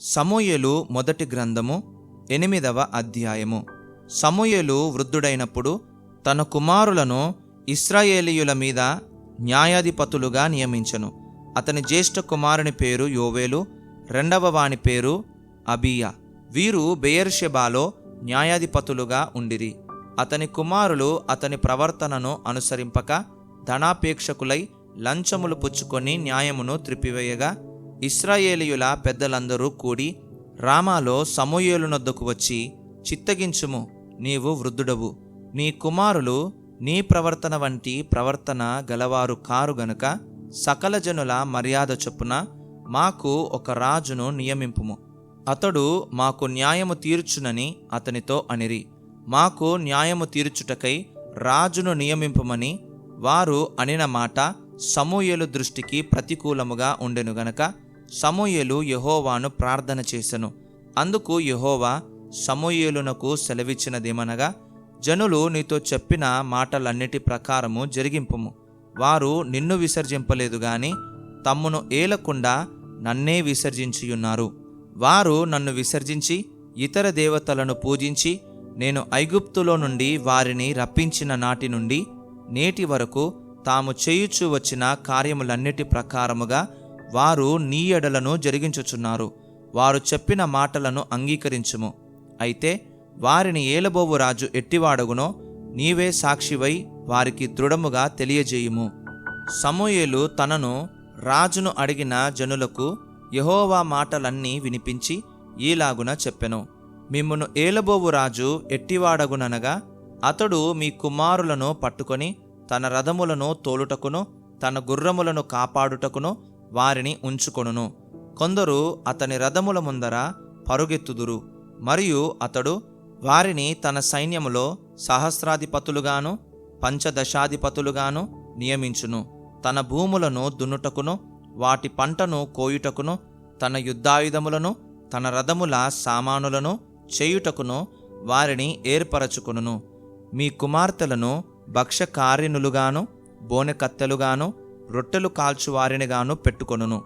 సమూయలు మొదటి గ్రంథము ఎనిమిదవ అధ్యాయము. సమూయలు వృద్ధుడైనప్పుడు తన కుమారులను ఇస్రాయేలీయుల మీద న్యాయాధిపతులుగా నియమించెను. అతని జ్యేష్ఠ కుమారుని పేరు యోవేలు రెండవ వాని పేరు అబియా. వీరు బెయర్షెబాలో న్యాయాధిపతులుగా ఉండిరి. అతని కుమారులు అతని ప్రవర్తనను అనుసరింపక ధనాపేక్షకులై లంచములు పుచ్చుకొని న్యాయమును త్రిపివేయగా ఇస్రాయేలీయుల పెద్దలందరూ కూడి రామాలో సమూయేలునొద్దకు వచ్చి చిత్తగించుము నీవు వృద్ధుడవు. నీ కుమారులు నీ ప్రవర్తన వంటి ప్రవర్తన గలవారు కారు గనుక సకల జనుల మర్యాద చొప్పున మాకు ఒక రాజును నియమింపుము. అతడు మాకు న్యాయము తీర్చునని అతనితో అనిరి. మాకు న్యాయము తీర్చుటకై రాజును నియమింపమని వారు అనిన మాట సమూయలు దృష్టికి ప్రతికూలముగా ఉండెను గనక సమూయలు యహోవాను ప్రార్థన చేసెను. అందుకు యహోవా సమూయలునకు సెలవిచ్చినదేమనగా జనులు నీతో చెప్పిన మాటలన్నిటి ప్రకారము జరిగింపుము. వారు నిన్ను విసర్జింపలేదు గాని తమ్మును ఏలకుండా నన్నే విసర్జించియున్నారు. వారు నన్ను విసర్జించి ఇతర దేవతలను పూజించి నేను ఐగుప్తులో నుండి వారిని రప్పించిన నాటి నుండి నేటి వరకు తాము చేయుచు వచ్చిన కార్యములన్నిటి ప్రకారముగా వారు నీ ఎడలను జరిగించుచున్నారు. వారు చెప్పిన మాటలను అంగీకరించుము. అయితే వారిని ఏలబోవు రాజు ఎట్టివాడగునో నీవే సాక్షివై వారికి దృఢముగా తెలియజేయుము. సమూయేలు తనను రాజును అడిగిన జనులకు యహోవా మాటలన్నీ వినిపించి ఈలాగున చెప్పెను. మిమ్మును ఏలబోవు రాజు ఎట్టివాడగుననగా అతడు మీ కుమారులను పట్టుకొని తన రథములను తోలుటకును తన గుర్రములను కాపాడుటకును వారిని ఉంచుకొనును. కొందరు అతని రథముల ముందర పరుగెత్తుదురు. మరియు అతడు వారిని తన సైన్యములో సహస్రాధిపతులుగాను పంచదశాధిపతులుగాను నియమించును. తన భూములను దున్నుటకును వాటి పంటను కోయుటకును తన యుద్ధాయుధములను తన రథముల సామానులను చేయుటకును వారిని ఏర్పరచుకును మీ కుమార్తెలను భక్ష్యకారిణులుగాను బోనెకత్తెలుగాను రొట్టెలు కాల్చువారినిగాను పెట్టుకొనును.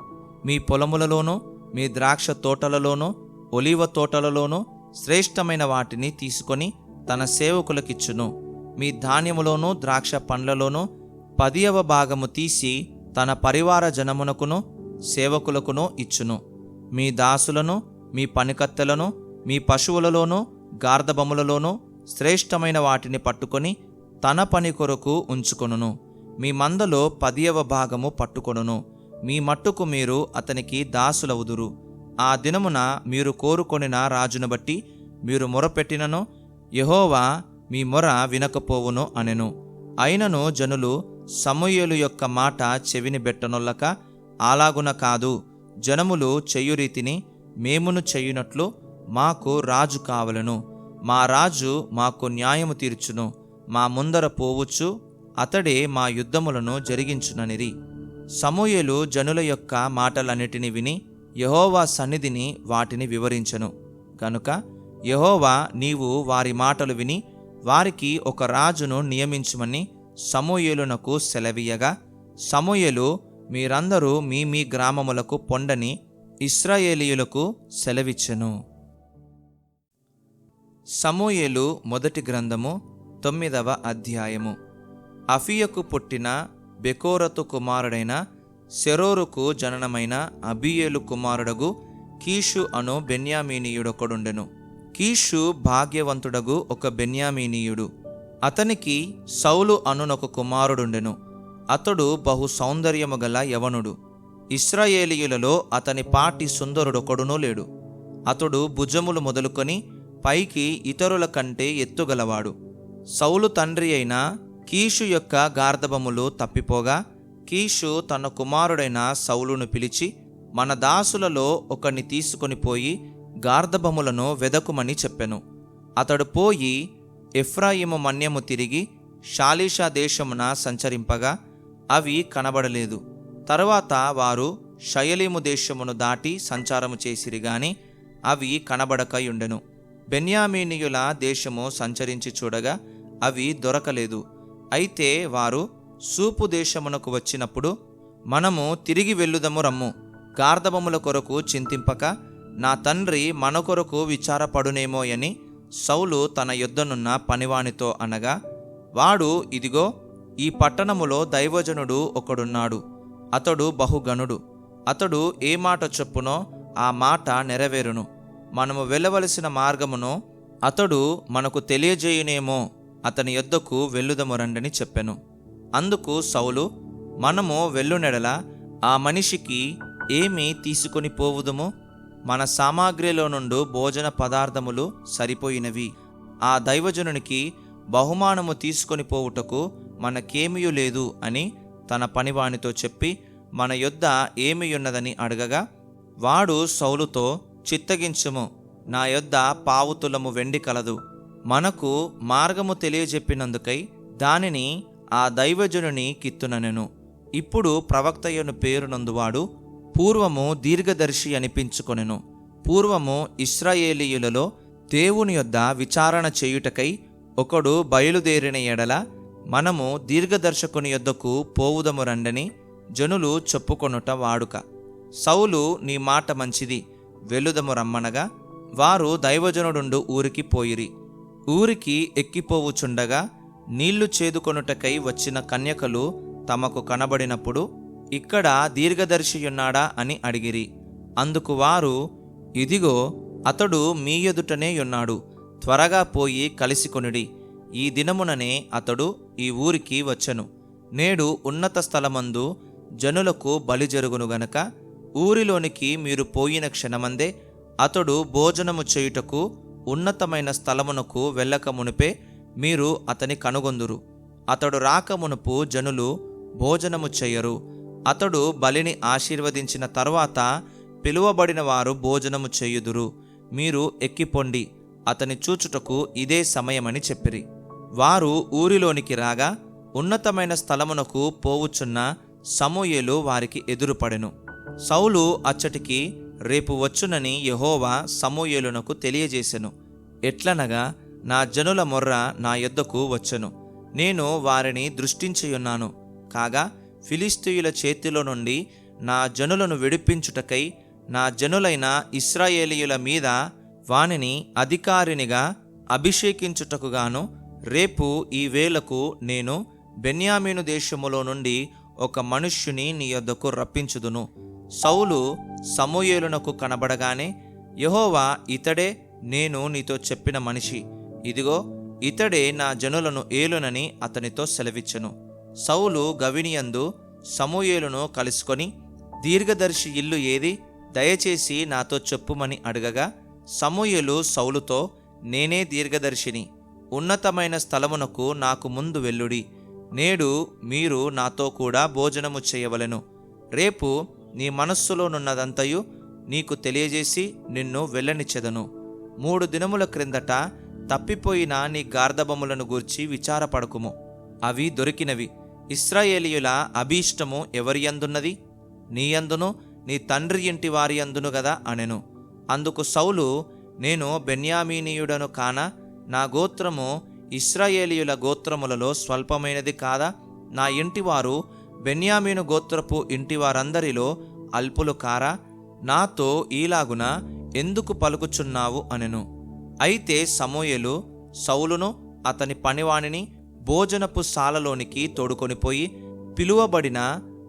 మీ పొలములలోనూ మీ ద్రాక్ష తోటలలోనూ ఒలీవ తోటలలోనూ శ్రేష్టమైన వాటిని తీసుకొని తన సేవకులకిచ్చును. మీ ధాన్యములోనూ ద్రాక్ష పండ్లలోనూ పదియవ భాగము తీసి తన పరివార జనమునకును సేవకులకును ఇచ్చును. మీ దాసులను మీ పనికత్తెలను మీ పశువులలోనూ గార్ధబములలోనూ శ్రేష్టమైన వాటిని పట్టుకొని తన పని కొరకు ఉంచుకొనును. మీ మందలో పదియవ భాగము పట్టుకొనును. మీ మట్టుకు మీరు అతనికి దాసులవుదురు. ఆ దినమున మీరు కోరుకొనిన రాజును బట్టి మీరు మొరపెట్టినను. యహోవా మీ మొర వినకపోవును అనెను. అయినను జనులు సమూయలు యొక్క మాట చెవిని బెట్టనొల్లక అలాగున కాదు. జనములు చెయ్యురీతిని మేమును చెయ్యునట్లు మాకు రాజు కావలను. మా రాజు మాకు న్యాయము తీర్చును. మా ముందర పోవచ్చు అతడే మా యుద్ధములను జరిగించుననిరి. సమూయేలు జనుల యొక్క మాటలన్నిటిని విని యహోవా సన్నిధిని వాటిని వివరించెను. కనుక యహోవా నీవు వారి మాటలు విని వారికి ఒక రాజును నియమించుమని సమూయేలునకు సెలవీయగా సమూయేలు మీరందరూ మీ మీ గ్రామములకు పొండని ఇస్రాయేలీయులకు సెలవిచ్చెను. సమూయేలు మొదటి గ్రంథము తొమ్మిదవ అధ్యాయము. అఫియకు పుట్టిన బెకోరతు కుమారుడైన సెరోరుకు జననమైన అబియేలు కుమారుడగు కీషు అను బెన్యామీనీయుడొకడుండెను. కీషు భాగ్యవంతుడగు ఒక బెన్యామీనీయుడు. అతనికి సౌలు అనునొక కుమారుడుండెను. అతడు బహు సౌందర్యము గల యవనుడు. ఇస్రాయేలీయులలో అతని పాటి సుందరుడొకడునూ లేడు. అతడు భుజములు మొదలుకొని పైకి ఇతరుల కంటే ఎత్తుగలవాడు. సౌలు తండ్రి అయిన కీషు యొక్క గార్ధబములు తప్పిపోగా కీషు తన కుమారుడైన సౌలును పిలిచి మన దాసులలో ఒకని తీసుకొని పోయి గార్ధబములను వెదకుమని చెప్పెను. అతడు పోయి ఎఫ్రాయిము మన్యము తిరిగి షాలీషా దేశమున సంచరింపగా అవి కనబడలేదు. తరువాత వారు శయలీము దేశమును దాటి సంచారము చేసిరి గాని అవి కనబడకయుండెను. బెన్యామీనియుల దేశము సంచరించి చూడగా అవి దొరకలేదు. అయితే వారు సూపు దేశమునకు వచ్చినప్పుడు మనము తిరిగి వెళ్ళుదము రమ్ము. గార్ధబముల కొరకు చింతింపక నా తండ్రి మన కొరకు విచారపడునేమో అని సౌలు తన యుద్ధనున్న పనివానితో అనగా వాడు ఇదిగో ఈ పట్టణములో దైవజనుడు ఒకడున్నాడు. అతడు బహుగణుడు. అతడు ఏ మాట చొప్పునో ఆ మాట నెరవేరును. మనము వెళ్ళవలసిన మార్గమును అతడు మనకు తెలియజేయునేమో అతని యొద్దకు వెళ్ళుదము రండని చెప్పెను. అందుకు సౌలు మనము వెళ్ళునెడల ఆ మనిషికి ఏమి తీసుకొని పోవుదుము? మన సామాగ్రిలో నుండి భోజన పదార్థములు సరిపోయినవి. ఆ దైవజనునికి బహుమానము తీసుకొని పోవుటకు మనకేమీ లేదు అని తన పనివానితో చెప్పి మన యొద్ద ఏమి ఉన్నదని అడగగా వాడు సౌలుతో చిత్తగించుము నా యొద్ద పావుతులము వెండి కలదు. మనకు మార్గము తెలియజెప్పినందుకై దానిని ఆ దైవజనుని కిత్తుననెను. ఇప్పుడు ప్రవక్తయ్యను పేరునందువాడు పూర్వము దీర్ఘదర్శి అనిపించుకొనెను. పూర్వము ఇస్రాయేలీయులలో దేవుని యొద్ద విచారణ చేయుటకై ఒకడు బయలుదేరిన ఎడల మనము దీర్ఘదర్శకుని యొద్దకు పోవుదము రండని జనులు చెప్పుకొనుట వాడుక. సౌలు నీ మాట మంచిది వెలుదము రమ్మనగా వారు దైవజనుడుండు ఊరికి పోయిరి. ఊరికి ఎక్కిపోవుచుండగా నీళ్ళు చేదుకొనుటకై వచ్చిన కన్యకలు తమకు కనబడినప్పుడు ఇక్కడ దీర్ఘదర్శియున్నాడా? అని అడిగిరి. అందుకు వారు ఇదిగో అతడు మీ ఎదుటనే ఉన్నాడు. త్వరగా పోయి కలిసికొనిడి ఈ దినముననే అతడు ఈ ఊరికి వచ్చను. నేడు ఉన్నత స్థలమందు జనులకు బలి జరుగును గనక ఊరిలోనికి మీరు పోయిన క్షణమందే అతడు భోజనము చేయుటకు ఉన్నతమైన స్థలమునకు వెళ్ళక మునిపే మీరు అతని కనుగొందురు. అతడు రాకమునుపు జనులు భోజనము చెయ్యరు. అతడు బలిని ఆశీర్వదించిన తర్వాత పిలువబడిన వారు భోజనము చేయుదురు. మీరు ఎక్కిపొండి. అతని చూచుటకు ఇదే సమయమని చెప్పిరి. వారు ఊరిలోనికి రాగా ఉన్నతమైన స్థలమునకు పోవుచున్న సమూయేలు వారికి ఎదురుపడెను. సౌలు అచ్చటికి రేపు వచ్చునని యహోవా సమూయేలునకు తెలియజేసెను. ఎట్లనగా నా జనుల మొర్ర నా యొద్దకు వచ్చెను. నేను వారిని దృష్టించియున్నాను. కాగా ఫిలిస్తీయుల చేతిలో నుండి నా జనులను విడిపించుటకై నా జనులైన ఇస్రాయేలీయుల మీద వానిని అధికారినిగా అభిషేకించుటకుగాను రేపు ఈ వేళకు నేను బెన్యామీను దేశములో నుండి ఒక మనుష్యుని నీ యొద్దకు రప్పించుదును. సౌలు సమూయేలునకు కనబడగానే యహోవా ఇతడే నేను నీతో చెప్పిన మనిషి. ఇదిగో ఇతడే నా జనులను ఏలునని అతనితో సెలవిచ్చెను. సౌలు గవినియందు సమూయేలును కలుసుకొని దీర్ఘదర్శి ఇల్లు ఏది? దయచేసి నాతో చెప్పుమని అడగగా సమూయేలు సౌలుతో నేనే దీర్ఘదర్శిని. ఉన్నతమైన స్థలమునకు నాకు ముందు వెల్లుడి నేడు మీరు నాతో కూడా భోజనము చేయవలెను. రేపు నీ మనస్సులోనున్నదంతయు నీకు తెలియజేసి నిన్ను వెళ్ళనిచ్చెదను. మూడు దినముల క్రిందట తప్పిపోయిన నీ గార్ధబములను గూర్చి విచారపడకుము. అవి దొరికినవి. ఇస్రాయేలీయుల అభీష్టము ఎవరి యందున్నది నీ యందును నీ తండ్రి ఇంటి వారి యందును గదా అనెను. అందుకు సౌలు నేను బెన్యామీనీయుడను కాన నా గోత్రము ఇస్రాయేలీయుల గోత్రములలో స్వల్పమైనది కాదా? నా ఇంటివారు బెన్యామీను గోత్రపు ఇంటి వారందరిలో అల్పులు కారా నాతో ఈలాగున ఎందుకు పలుకుచున్నావు అనెను. అయితే సమూయలు సౌలును అతని పనివాణిని భోజనపు శాలలోనికి తోడుకొనిపోయి పిలువబడిన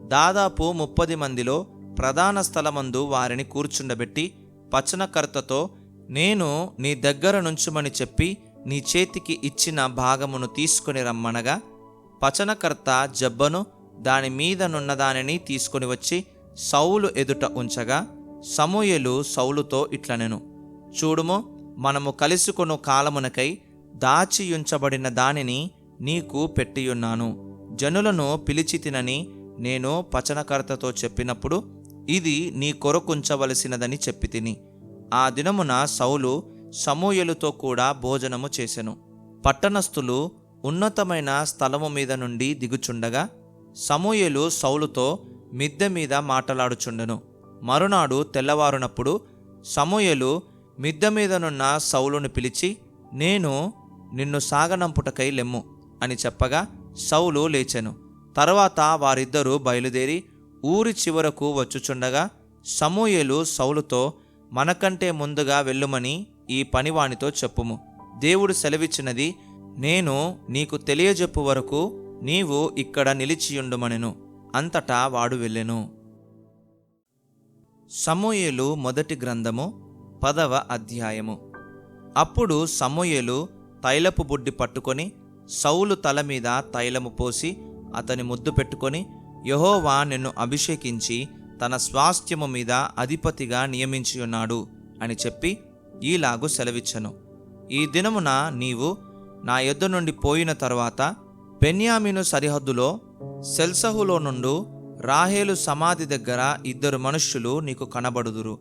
దాదాపు ముప్పది మందిలో ప్రధాన స్థలమందు వారిని కూర్చుండబెట్టి పచనకర్తతో నేను నీ దగ్గర నుంచుమని చెప్పి నీ చేతికి ఇచ్చిన భాగమును తీసుకొని రమ్మనగా పచనకర్త జబ్బను దాని మీదనున్న దానిని తీసుకొని వచ్చి సౌలు ఎదుట ఉంచగా సమూయలు సౌలుతో ఇట్లనెను చూడుము మనము కలుసుకొను కాలమునకై దాచియుంచబడిన దానిని నీకు పెట్టియున్నాను. జనులను పిలిచితినని నేను పచనకర్తతో చెప్పినప్పుడు ఇది నీ కొరకుంచవలసినదని చెప్పి తిని. ఆ దినమున సౌలు సమూయలుతో కూడా భోజనము చేసెను. పట్టణస్థులు ఉన్నతమైన స్థలము మీద నుండి దిగుచుండగా సమూయలు సౌలుతో మిద్దె మీద మాటలాడుచుండెను. మరునాడు తెల్లవారునప్పుడు సమూయలు మిద్దె మీదనున్న సౌలును పిలిచి నేను నిన్ను సాగనంపుటకై లెమ్ము అని చెప్పగా సౌలు లేచెను. తర్వాత వారిద్దరూ బయలుదేరి ఊరి చివరకు వచ్చుచుండగా సమూయలు సౌలుతో మనకంటే ముందుగా వెళ్ళుమని ఈ పనివానితో చెప్పుము. దేవుడు సెలవిచ్చినది నేను నీకు తెలియజెప్పు వరకు నీవు ఇక్కడ నిలిచియుండుమనెను. అంతటా వాడు వెళ్ళెను. సమూయేలు మొదటి గ్రంథము పదవ అధ్యాయము. అప్పుడు సమూయేలు తైలపు బుడ్డి పట్టుకొని సౌలు తల మీద తైలము పోసి అతని ముద్దు పెట్టుకొని యహోవా నిన్ను అభిషేకించి తన స్వాస్థ్యము మీద అధిపతిగా నియమించియున్నాడు అని చెప్పి ఈలాగు సెలవిచ్చను. ఈ దినమున నీవు నా యొద్ద నుండి పోయిన తరువాత బెన్యామీను సరిహద్దులో సెల్సహులో నుండు రాహేలు సమాధి దగ్గర ఇద్దరు మనుష్యులు నీకు కనబడుదురు.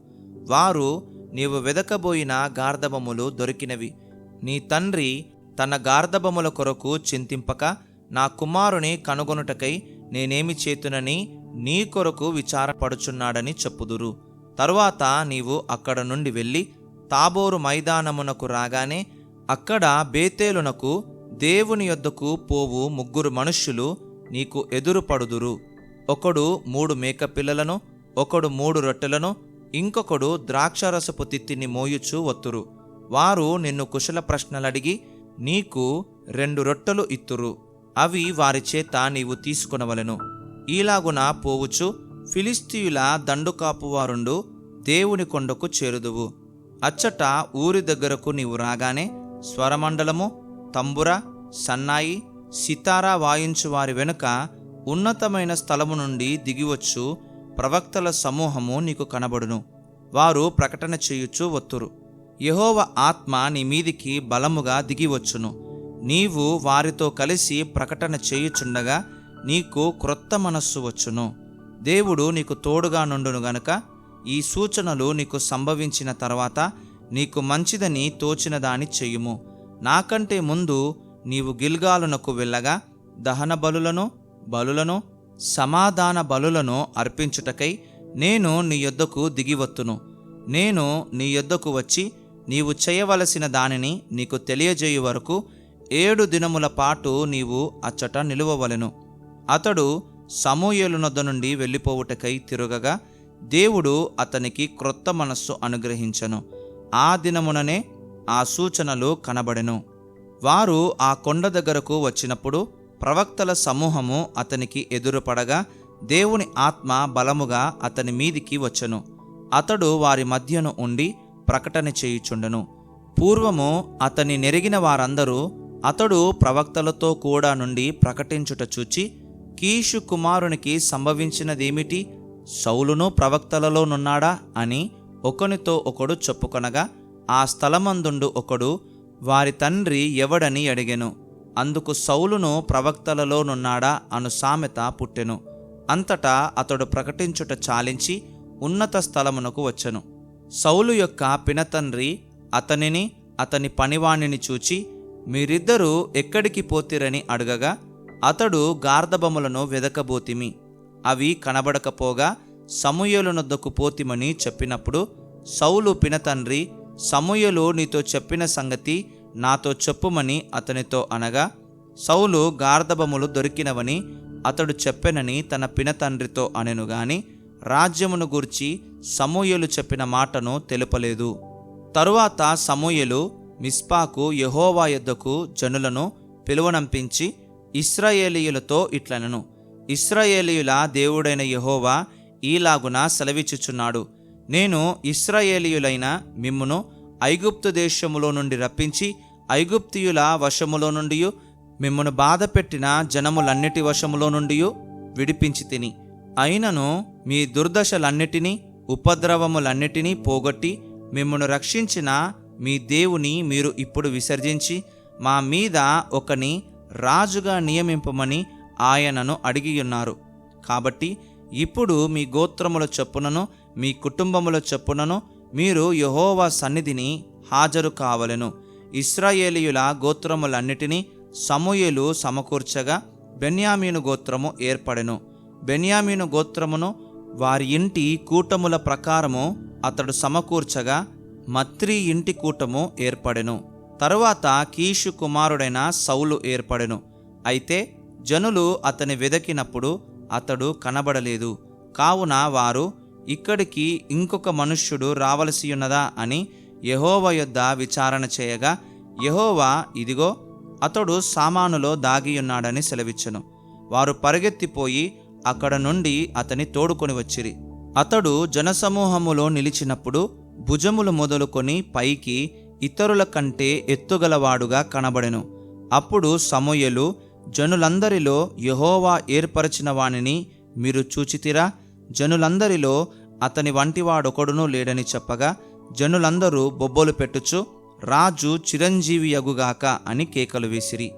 వారు నీవు వెదకబోయిన గార్ధబములు దొరికినవి. నీ తండ్రి తన గార్ధబముల కొరకు చింతింపక నా కుమారుని కనుగొనుటకై నేనేమి చేతునని నీ కొరకు విచారపడుచున్నాడని చెప్పుదురు. తరువాత నీవు అక్కడ నుండి వెళ్ళి తాబోరు మైదానమునకు రాగానే అక్కడ బేతేలునకు దేవుని యొద్దకు పోవు ముగ్గురు మనుష్యులు నీకు ఎదురుపడుదురు. ఒకడు మూడు మేకపిల్లలను ఒకడు మూడు రొట్టెలను ఇంకొకడు ద్రాక్షరసపు తిత్తిని మోయుచు వత్తురు వారు నిన్ను కుశల ప్రశ్నలడిగి నీకు రెండు రొట్టెలు ఇత్తురు. అవి వారి చేత నీవు తీసుకొనవలెను. ఈలాగున పోవుచు ఫిలిస్తీయుల దండుకాపువారుండు దేవుని కొండకు చేరుదువు. అచ్చట ఊరి దగ్గరకు నీవు రాగానే స్వరమండలము తంబుర సన్నాయి సితారా వాయించు వారి వెనుక ఉన్నతమైన స్థలము నుండి దిగివచ్చు ప్రవక్తల సమూహము నీకు కనబడును. వారు ప్రకటన చేయుచు వత్తురు. యహోవ ఆత్మ నీ మీదికి బలముగా దిగివచ్చును. నీవు వారితో కలిసి ప్రకటన చేయుచుండగా నీకు క్రొత్త మనస్సు వచ్చును. దేవుడు నీకు తోడుగా నుండును గనుక ఈ సూచనలు నీకు సంభవించిన తర్వాత నీకు మంచిదని తోచిన దాని చెయ్యుము నాకంటే ముందు నీవు గిల్గాలునకు వెళ్ళగా దహన బలులను బలులను సమాధాన బలులను అర్పించుటకై నేను నీ యొద్దకు దిగివత్తును నేను నీ యొద్దకు వచ్చి నీవు చేయవలసిన దానిని నీకు తెలియజేయు వరకు ఏడు దినముల పాటు నీవు అచ్చట నిలువవలెను. అతడు సమూయలునొద్ద నుండి వెళ్ళిపోవుటకై తిరగగా దేవుడు అతనికి క్రొత్త మనస్సు అనుగ్రహించను. ఆ దినముననే ఆ సూచనలు కనబడెను. వారు ఆ కొండ దగ్గరకు వచ్చినప్పుడు ప్రవక్తల సమూహము అతనికి ఎదురుపడగా దేవుని ఆత్మ బలముగా అతని మీదికి వచ్చెను. అతడు వారి మధ్యను ఉండి ప్రకటన చేయుచుండెను. పూర్వము అతని నెరిగిన వారందరూ అతడు ప్రవక్తలతో కూడా నుండి ప్రకటించుట చూచి కీషు కుమారునికి సంభవించినదేమిటి? సౌలును ప్రవక్తలలోనున్నాడా? అని ఒకనితో ఒకడు చెప్పుకొనగా ఆ స్థలమందుండు ఒకడు వారి తండ్రి ఎవడని అడిగెను. అందుకు సౌలును ప్రవక్తలలోనున్నాడా అను సామెత పుట్టెను. అంతటా అతడు ప్రకటించుట చాలించి ఉన్నత స్థలమునకు వచ్చెను. సౌలు యొక్క పినతండ్రి అతనిని అతని పనివాణిని చూచి మీరిద్దరూ ఎక్కడికి పోతిరని అడగగా అతడు గార్ధబములను వెదకబోతిమి. అవి కనబడకపోగా సమూయలునొద్దకు పోతిమని చెప్పినప్పుడు సౌలు పినతండ్రి సమూయలు నీతో చెప్పిన సంగతి నాతో చెప్పుమని అతనితో అనగా సౌలు గార్ధబములు దొరికినవని అతడు చెప్పెనని తన పినతండ్రితో అనెను గాని రాజ్యమును గూర్చి సమూయలు చెప్పిన మాటను తెలుపలేదు. తరువాత సమూయలు మిస్పాకు యెహోవా యొద్దకు జనులను పిలువనంపించి ఇస్రాయేలీయులతో ఇట్లనను. ఇస్రాయేలీయుల దేవుడైన యహోవా ఈలాగున సెలవిచ్చుచున్నాడు. నేను ఇస్రాయేలీయులైన మిమ్మును ఐగుప్తు దేశములో నుండి రప్పించి ఐగుప్తియుల వశములో నుండి మిమ్మను బాధపెట్టిన జనములన్నిటి వశములో నుండి విడిపించి తిని. అయినను మీ దుర్దశలన్నిటినీ ఉపద్రవములన్నిటినీ పోగొట్టి మిమ్మను రక్షించిన మీ దేవుని మీరు ఇప్పుడు విసర్జించి మా మీద ఒకని రాజుగా నియమింపమని ఆయనను అడిగియున్నారు. కాబట్టి ఇప్పుడు మీ గోత్రముల చొప్పునను మీ కుటుంబముల చొప్పునను మీరు యహోవా సన్నిధిని హాజరు కావలెను. ఇస్రాయేలీయుల గోత్రములన్నిటినీ సమూయేలు సమకూర్చగా బెన్యామీను గోత్రము ఏర్పడెను. బెన్యామీను గోత్రమును వారి ఇంటి కూటముల ప్రకారము అతడు సమకూర్చగా మత్రి ఇంటి కూటము ఏర్పడెను. తరువాత కీషు కుమారుడైన సౌలు ఏర్పడెను. అయితే జనులు అతని వెదకినప్పుడు అతడు కనబడలేదు. కావున వారు ఇక్కడికి ఇంకొక మనుష్యుడు రావలసి ఉన్నదా అని యహోవ యొద్ద విచారణ చేయగా యహోవా ఇదిగో అతడు సామానులో దాగియున్నాడని సెలవిచ్చెను. వారు పరిగెత్తిపోయి అక్కడ నుండి అతని తోడుకొని వచ్చిరి. అతడు జనసమూహములో నిలిచినప్పుడు భుజములు మొదలుకొని పైకి ఇతరుల కంటే ఎత్తుగలవాడుగా కనబడెను. అప్పుడు సమూయలు జనులందరిలో యహోవా ఏర్పరచిన వానిని మీరు చూచితిరా? జనులందరిలో అతని వంటివాడొకడునూ లేడని చెప్పగా జనులందరూ బొబ్బలు పెట్టుచు రాజు చిరంజీవియగుగాక అని కేకలు వేసిరి.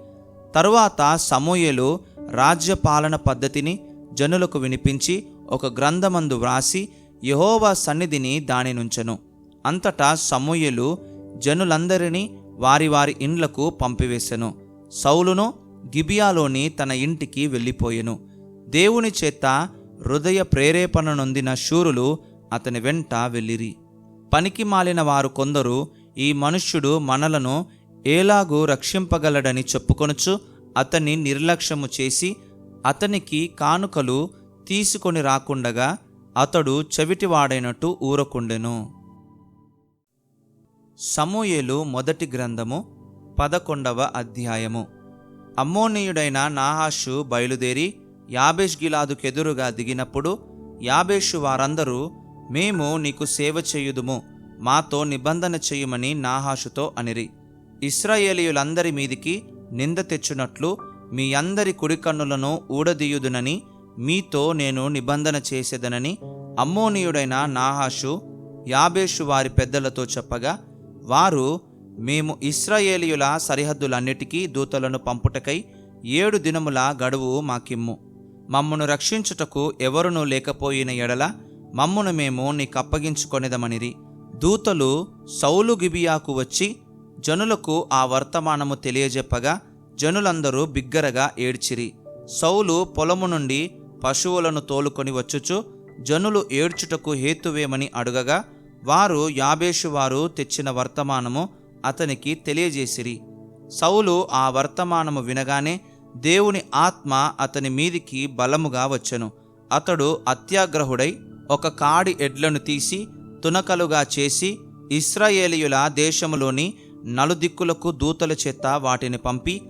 తరువాత సమూయలు రాజ్యపాలన పద్ధతిని జనులకు వినిపించి ఒక గ్రంథమందు వ్రాసి యహోవా సన్నిధిని దాని నుంచెను. అంతటా సమూయలు జనులందరినీ వారి వారి ఇండ్లకు పంపివేశెను సౌలును గిబియాలోని తన ఇంటికి వెళ్ళిపోయెను. దేవుని చేత హృదయ ప్రేరేపణ నొందిన శూరులు అతని వెంట వెళ్ళిరి. పనికి మాలిన వారు కొందరు ఈ మనుష్యుడు మనలను ఏలాగూ రక్షింపగలడని చెప్పుకొనుచు అతన్ని నిర్లక్ష్యము చేసి అతనికి కానుకలు తీసుకొని రాకుండగా అతడు చెవిటివాడైనట్టు ఊరకుండెను. సమూయేలు మొదటి గ్రంథము పదకొండవ అధ్యాయము. అమ్మోనీయుడైన నాహాషు బయలుదేరి యాబేష్ గిలాదుకెదురుగా దిగినప్పుడు యాబేషు వారందరూ మేము నీకు సేవ చేయుదుము మాతో నిబంధన చేయుమని నాహాషుతో అనిరి. ఇస్రాయేలీయులందరి మీదికి నింద తెచ్చునట్లు మీ అందరి కుడికన్నులను ఊడదీయుదునని మీతో నేను నిబంధన చేసేదనని అమ్మోనీయుడైన నాహాషు యాబేషు వారి పెద్దలతో చెప్పగా వారు మేము ఇస్రాయేలీయుల సరిహద్దులన్నిటికీ దూతలను పంపుటకై ఏడు దినముల గడువు మాకిమ్ము. మమ్మను రక్షించుటకు ఎవరునూ లేకపోయిన ఎడల మమ్మును మేము నీకప్పగించుకొనిదమనిరి దూతలు సౌలు గిబియాకు వచ్చి జనులకు ఆ వర్తమానము తెలియజెప్పగా జనులందరూ బిగ్గరగా ఏడ్చిరి. సౌలు పొలము నుండి పశువులను తోలుకొని వచ్చుచు జనులు ఏడ్చుటకు హేతువేమని అడుగగా వారు యాబేషు వారు తెచ్చిన వర్తమానము అతనికి తెలియజేసిరి. సౌలు ఆ వర్తమానము వినగానే దేవుని ఆత్మ అతని మీదికి బలముగా వచ్చెను. అతడు అత్యాగ్రహుడై ఒక కాడి ఎడ్లను తీసి తునకలుగా చేసి ఇస్రాయేలీయుల దేశములోని నలుదిక్కులకు దూతల చేత వాటిని పంపి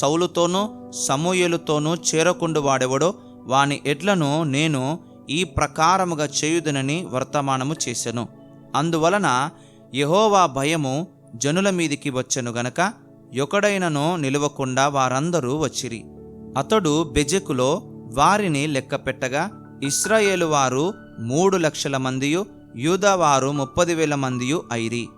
సౌలుతోనూ సమూయలుతోనూ చేరకుండు వాడెవడో వాని ఎడ్లను నేను ఈ ప్రకారముగా చేయుదునని వర్తమానము చేశాను అందువలన యహోవా భయము జనుల మీదికి వచ్చెను గనక ఎక్కడైనానో నిలవకుండా వారందరూ వచ్చిరి. అతడు బెజెకులో వారిని లెక్కపెట్టగా ఇస్రాయేలు వారు మూడు లక్షల మందియు యూదావారు ముప్పది వేల మందియు అయిరి.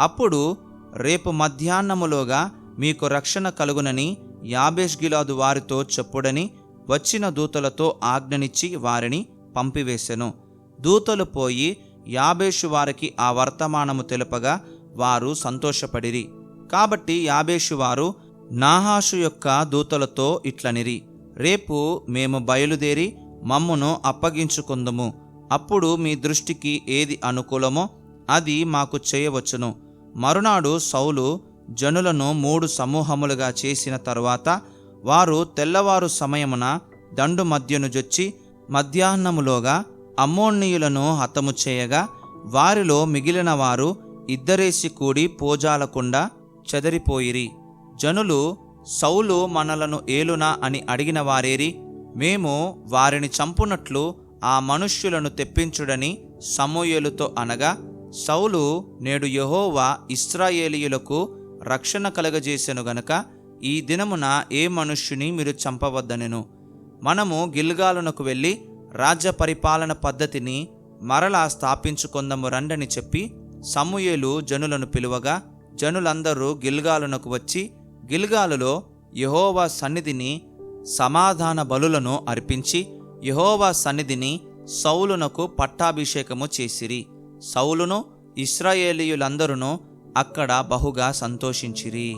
అప్పుడు రేపు మధ్యాహ్నములోగా మీకు రక్షణ కలుగునని యాబేష్ గిలాదు వారితో చెప్పుడని వచ్చిన దూతలతో ఆజ్ఞనిచ్చి వారిని పంపివేశెను దూతలు పోయి యాబేషు వారికి ఆ వర్తమానము తెలుపగా వారు సంతోషపడిరి. కాబట్టి యాబేషు వారు నాహాషు యొక్క దూతలతో ఇట్లనిరి రేపు మేము బయలుదేరి మమ్మును అప్పగించుకుందుము. అప్పుడు మీ దృష్టికి ఏది అనుకూలమో అది మాకు చేయవచ్చును. మరునాడు సౌలు జనులను మూడు సమూహములుగా చేసిన తరువాత వారు తెల్లవారు సమయమున దండు మధ్యను జొచ్చి మధ్యాహ్నములోగా అమ్మోన్నీయులను హతము చేయగా వారిలో మిగిలిన వారు ఇద్దరేసి కూడి పోజాలకుండా చెదరిపోయిరి. జనులు సౌలు మనలను ఏలునా? అని అడిగిన వారేరి మేము వారిని చంపునట్లు ఆ మనుష్యులను తెప్పించుడని సమూయలుతో అనగా సౌలు నేడు యహోవా ఇస్రాయేలీయులకు రక్షణ కలగజేసెను గనుక ఈ దినమున ఏ మనుష్యుని మీరు చంపవద్దనెను. మనము గిల్గాలునకు వెళ్ళి రాజ్య పరిపాలన పద్ధతిని మరలా స్థాపించుకొందము రండని చెప్పి సమూయేలు జనులను పిలువగా జనులందరూ గిల్గాలునకు వచ్చి గిల్గాలులో యహోవా సన్నిధిని సమాధాన బలులను అర్పించి యహోవా సన్నిధిని సౌలునకు పట్టాభిషేకము చేసిరి. సౌలును ఇస్రాయేలీయులందరూ అక్కడ బహుగా సంతోషించిరి.